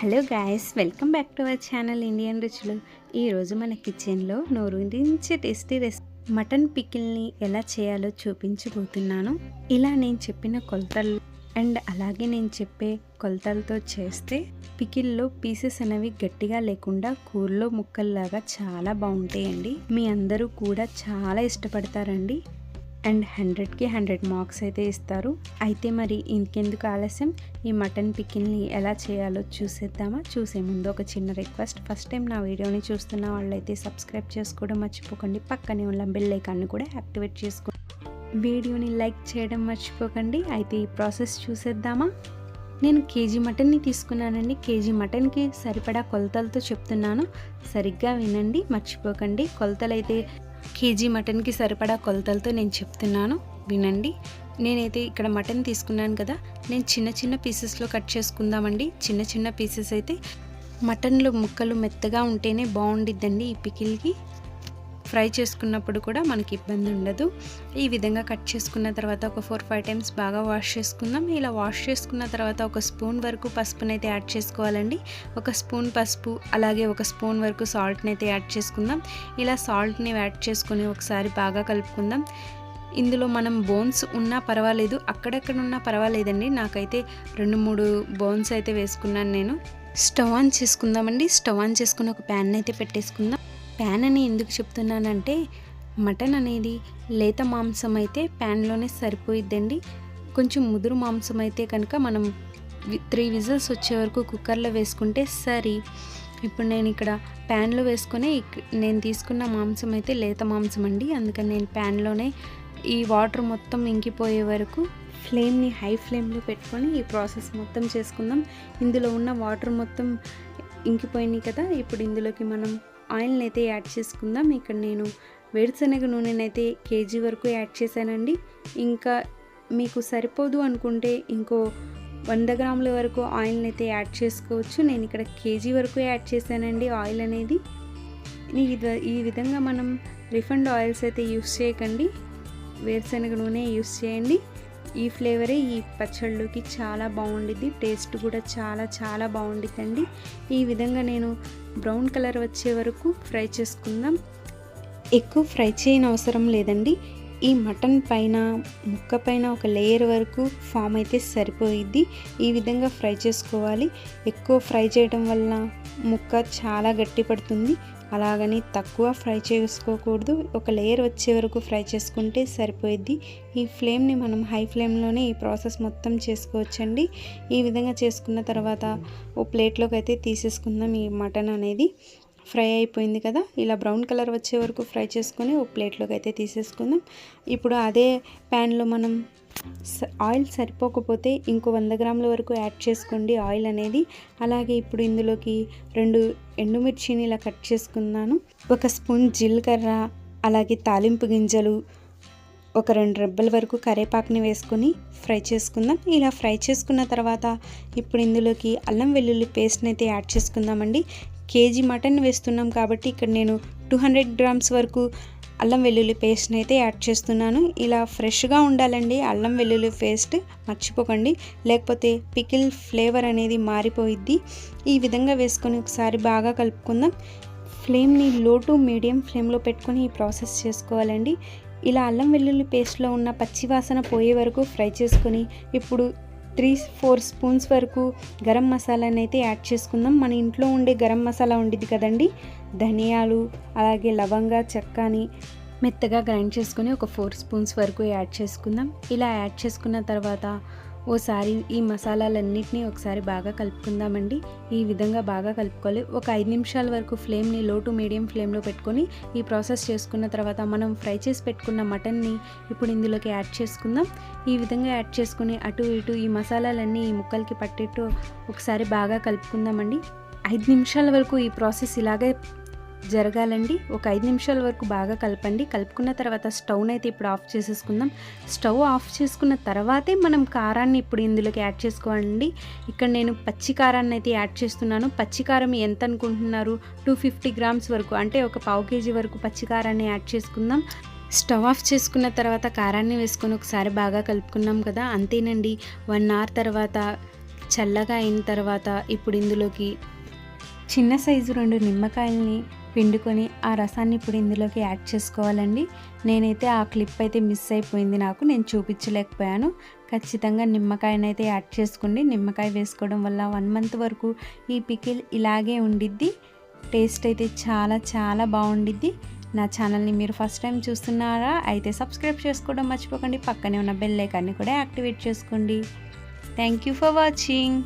Hello guys welcome back to our channel Indian రుచులు. ఈరోజు మన కిచెన్లో నోరూరించి టేస్టీ రెసిపీ మటన్ పికిల్ని ఎలా చేయాలో చూపించబోతున్నాను. ఇలా నేను చెప్పిన కొలతలు అండ్ అలాగే నేను చెప్పే కొలతలతో చేస్తే పికిల్లో పీసెస్ అనేవి గట్టిగా లేకుండా కూరలో ముక్కల్లాగా చాలా బాగుంటాయండి. మీ అందరూ కూడా చాలా ఇష్టపడతారండి. అండ్ హండ్రెడ్కి హండ్రెడ్ మార్క్స్ అయితే ఇస్తారు. అయితే మరి ఇంకెందుకు ఆలస్యం? ఈ మటన్ పికిల్ని ఎలా చేయాలో చూసేద్దామా? చూసే ముందు ఒక చిన్న రిక్వెస్ట్. ఫస్ట్ టైం నా వీడియోని చూస్తున్న వాళ్ళైతే సబ్స్క్రైబ్ చేసుకోవడం మర్చిపోకండి. పక్కనే ఉన్న బెల్ ఐకాన్ని కూడా యాక్టివేట్ చేసుకోండి వీడియోని లైక్ చేయడం మర్చిపోకండి. అయితే ఈ ప్రాసెస్ చూసేద్దామా? నేను కేజీ మటన్ని తీసుకున్నానండి. కేజీ మటన్కి సరిపడా కొలతలతో చెప్తున్నాను. సరిగ్గా వినండి మర్చిపోకండి. కొలతలు అయితే కేజీ మటన్కి సరిపడా కొలతలతో నేను చెప్తున్నాను. వినండి. నేనైతే ఇక్కడ మటన్ తీసుకున్నాను కదా నేను చిన్న చిన్న పీసెస్లో కట్ చేసుకుందామండి. చిన్న చిన్న పీసెస్ అయితే మటన్లో ముక్కలు మెత్తగా ఉంటేనే బాగుండిద్దండి ఈ పికిల్కి. ఫ్రై చేసుకున్నప్పుడు కూడా మనకి ఇబ్బంది ఉండదు. ఈ విధంగా కట్ చేసుకున్న తర్వాత ఒక ఫోర్ ఫైవ్ టైమ్స్ బాగా వాష్ చేసుకుందాం. ఇలా వాష్ చేసుకున్న తర్వాత ఒక స్పూన్ వరకు పసుపుని అయితే యాడ్ చేసుకోవాలండి. ఒక స్పూన్ పసుపు అలాగే ఒక స్పూన్ వరకు సాల్ట్ని అయితే యాడ్ చేసుకుందాం. ఇలా సాల్ట్ని యాడ్ చేసుకొని ఒకసారి బాగా కలుపుకుందాం. ఇందులో మనం బోన్స్ ఉన్నా పర్వాలేదు అక్కడక్కడ ఉన్నా పర్వాలేదండి. నాకైతే రెండు మూడు బోన్స్ అయితే వేసుకున్నాను నేను. స్టవ్ ఆన్ చేసుకుందామండి. స్టవ్ ఆన్ చేసుకుని ఒక ప్యాన్ అయితే పెట్టేసుకుందాం. ప్యాన్ అని ఎందుకు చెప్తున్నానంటే మటన్ అనేది లేత మాంసం అయితే ప్యాన్లోనే సరిపోయిద్దండి. కొంచెం ముదురు మాంసం అయితే కనుక మనం త్రీ విజిల్స్ వచ్చే వరకు కుక్కర్లో వేసుకుంటే సరి. ఇప్పుడు నేను ఇక్కడ ప్యాన్లో వేసుకొని నేను తీసుకున్న మాంసం అయితే లేత మాంసం అండి. అందుకని నేను ప్యాన్లోనే ఈ వాటర్ మొత్తం ఇంకిపోయే వరకు ఫ్లేమ్ని హై ఫ్లేమ్లో పెట్టుకొని ఈ ప్రాసెస్ మొత్తం చేసుకుందాం. ఇందులో ఉన్న వాటర్ మొత్తం ఇంకిపోయినాయి కదా ఇప్పుడు ఇందులోకి మనం ఆయిల్ని అయితే యాడ్ చేసుకుందాం. ఇక్కడ నేను వేరుశనగ నూనెనైతే కేజీ వరకు యాడ్ చేశానండి. ఇంకా మీకు సరిపోదు అనుకుంటే ఇంకో వంద గ్రాముల వరకు ఆయిల్ని అయితే యాడ్ చేసుకోవచ్చు. నేను ఇక్కడ కేజీ వరకు యాడ్ చేశానండి ఆయిల్ అనేది. ఈ విధంగా మనం రిఫండ్ ఆయిల్స్ అయితే యూస్ చేయకండి. వేరుశనగ నూనె యూస్ చేయండి. ఈ ఫ్లేవరే ఈ పచ్చళ్ళుకి చాలా బాగుండిద్ది టేస్ట్ కూడా చాలా చాలా బాగుండిద్దండి. ఈ విధంగా నేను బ్రౌన్ కలర్ వచ్చే వరకు ఫ్రై చేసుకుందాం. ఎక్కువ ఫ్రై చేయని అవసరం లేదండి. ఈ మటన్ పైన ముక్క పైన ఒక లేయర్ వరకు ఫామ్ అయితే సరిపోయిద్ది. ఈ విధంగా ఫ్రై చేసుకోవాలి. ఎక్కువ ఫ్రై చేయడం వల్ల ముక్క చాలా గట్టి పడుతుంది అలాగని తక్కువ ఫ్రై చేసుకోకూడదు. ఒక లేయర్ వచ్చే వరకు ఫ్రై చేసుకుంటే సరిపోయిద్ది. ఈ ఫ్లేమ్ని మనం హై ఫ్లేమ్లోనే ఈ ప్రాసెస్ మొత్తం చేసుకోవచ్చండి. ఈ విధంగా చేసుకున్న తర్వాత ఓ ప్లేట్లోకి అయితే తీసేసుకుందాం ఈ మటన్ అనేది. ఫ్రై అయిపోయింది కదా ఇలా బ్రౌన్ కలర్ వచ్చే వరకు ఫ్రై చేసుకొని ఒక ప్లేట్లోకి అయితే తీసేసుకుందాం. ఇప్పుడు అదే ప్యాన్లో మనం ఆయిల్ సరిపోకపోతే ఇంకో వంద గ్రాముల వరకు యాడ్ చేసుకోండి ఆయిల్ అనేది. అలాగే ఇప్పుడు ఇందులోకి రెండు ఎండుమిర్చిని ఇలా కట్ చేసుకున్నాను. ఒక స్పూన్ జీలకర్ర అలాగే తాలింపు గింజలు ఒక రెండు రెబ్బల వరకు కరేపాకుని వేసుకొని ఫ్రై చేసుకుందాం. ఇలా ఫ్రై చేసుకున్న తర్వాత ఇప్పుడు ఇందులోకి అల్లం వెల్లుల్లి పేస్ట్ని అయితే యాడ్ చేసుకుందామండి. కేజీ మటన్ వేస్తున్నాం కాబట్టి ఇక్కడ నేను టూ హండ్రెడ్ గ్రామ్స్ వరకు అల్లం వెల్లుల్లి పేస్ట్ని అయితే యాడ్ చేస్తున్నాను. ఇలా ఫ్రెష్గా ఉండాలండి. అల్లం వెల్లుల్లి పేస్ట్ మర్చిపోకండి. లేకపోతే పికిల్ ఫ్లేవర్ అనేది మారిపోయిద్ది. ఈ విధంగా వేసుకొని ఒకసారి బాగా కలుపుకుందాం. ఫ్లేమ్ని లో టు మీడియం ఫ్లేమ్లో పెట్టుకొని ఈ ప్రాసెస్ చేసుకోవాలండి. ఇలా అల్లం వెల్లుల్లి పేస్ట్లో ఉన్న పచ్చివాసన పోయే వరకు ఫ్రై చేసుకొని ఇప్పుడు త్రీ ఫోర్ స్పూన్స్ వరకు గరం మసాలాని అయితే యాడ్ చేసుకుందాం. మన ఇంట్లో ఉండే గరం మసాలా ఉండిద్ది కదండి? ధనియాలు అలాగే లవంగా చెక్కని మెత్తగా గ్రైండ్ చేసుకొని ఒక ఫోర్ స్పూన్స్ వరకు యాడ్ చేసుకుందాం. ఇలా యాడ్ చేసుకున్న తర్వాత ఓసారి ఈ మసాలాలన్నింటినీ ఒకసారి బాగా కలుపుకుందామండి. ఈ విధంగా బాగా కలుపుకోవాలి. ఒక ఐదు నిమిషాల వరకు ఫ్లేమ్ని లో టు మీడియం ఫ్లేమ్లో పెట్టుకొని ఈ ప్రాసెస్ చేసుకున్న తర్వాత మనం ఫ్రై చేసి పెట్టుకున్న మటన్ని ఇప్పుడు ఇందులోకి యాడ్ చేసుకుందాం. ఈ విధంగా యాడ్ చేసుకుని అటు ఇటు ఈ మసాలాలన్నీ ఈ ముక్కలకి పట్టేట్టు ఒకసారి బాగా కలుపుకుందామండి. ఐదు నిమిషాల వరకు ఈ ప్రాసెస్ ఇలాగే జరగాలండి. ఒక ఐదు నిమిషాల వరకు బాగా కలపండి. కలుపుకున్న తర్వాత స్టవ్ని అయితే ఇప్పుడు ఆఫ్ చేసేసుకుందాం. స్టవ్ ఆఫ్ చేసుకున్న తర్వాతే మనం కారాన్ని ఇప్పుడు ఇందులోకి యాడ్ చేసుకోవాలండి. ఇక్కడ నేను పచ్చి కారాన్ని అయితే యాడ్ చేస్తున్నాను. పచ్చి కారం ఎంత అనుకుంటున్నారు? టూ ఫిఫ్టీ గ్రామ్స్ వరకు అంటే ఒక పావు కేజీ వరకు పచ్చి కారాన్ని యాడ్ చేసుకుందాం. స్టవ్ ఆఫ్ చేసుకున్న తర్వాత కారాన్ని వేసుకొని ఒకసారి బాగా కలుపుకున్నాం కదా. అంతేనండి. వన్ అవర్ తర్వాత చల్లగా అయిన తర్వాత ఇప్పుడు ఇందులోకి చిన్న సైజు రెండు నిమ్మకాయల్ని పిండుకొని ఆ రసాన్ని ఇప్పుడు ఇందులోకి యాడ్ చేసుకోవాలండి. నేనైతే ఆ క్లిప్ అయితే మిస్ అయిపోయింది నాకు నేను చూపించలేకపోయాను. ఖచ్చితంగా నిమ్మకాయనైతే యాడ్ చేసుకోండి. నిమ్మకాయ వేసుకోవడం వల్ల వన్ మంత్ వరకు ఈ పికిల్ ఇలాగే ఉండిద్ది. టేస్ట్ అయితే చాలా చాలా బాగుండిద్ది. నా ఛానల్ని మీరు ఫస్ట్ టైం చూస్తున్నారా అయితే సబ్స్క్రైబ్ చేసుకోవడం మర్చిపోకండి. పక్కనే ఉన్న బెల్ ఐకాన్ని కూడా యాక్టివేట్ చేసుకోండి. Thank you for watching.